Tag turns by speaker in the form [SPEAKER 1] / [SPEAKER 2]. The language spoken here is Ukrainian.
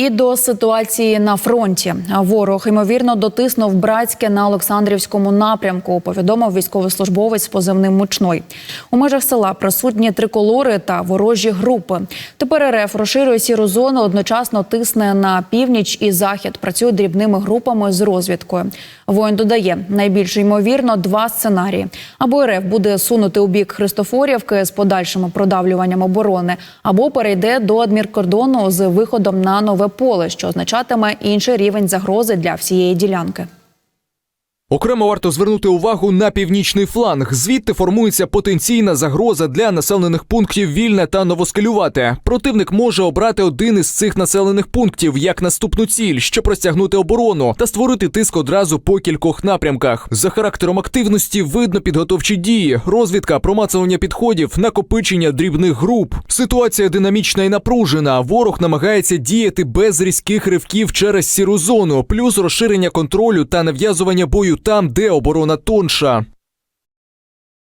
[SPEAKER 1] І до ситуації на фронті ворог ймовірно дотиснув братське на Олександрівському напрямку. Повідомив військовослужбовець позивним мучной. У межах села присутні триколори та ворожі групи. Тепер РФ розширює сіру зону, одночасно тисне на північ і захід. Працює дрібними групами з розвідкою. Воїн додає найбільш ймовірно два сценарії: або РФ буде сунути у бік Христофорівки з подальшим продавлюванням оборони, або перейде до адміркордону з виходом на нове поле, що означатиме інший рівень загрози для всієї ділянки.
[SPEAKER 2] Окремо варто звернути увагу на північний фланг. Звідти формується потенційна загроза для населених пунктів Вільне та Новоскелювате. Противник може обрати один із цих населених пунктів як наступну ціль, щоб розтягнути оборону та створити тиск одразу по кількох напрямках. За характером активності видно підготовчі дії, розвідка, промацування підходів, накопичення дрібних груп. Ситуація динамічна і напружена. Ворог намагається діяти без різких ривків через сіру зону, плюс розширення контролю та нав'язування бою там, де оборона тонша.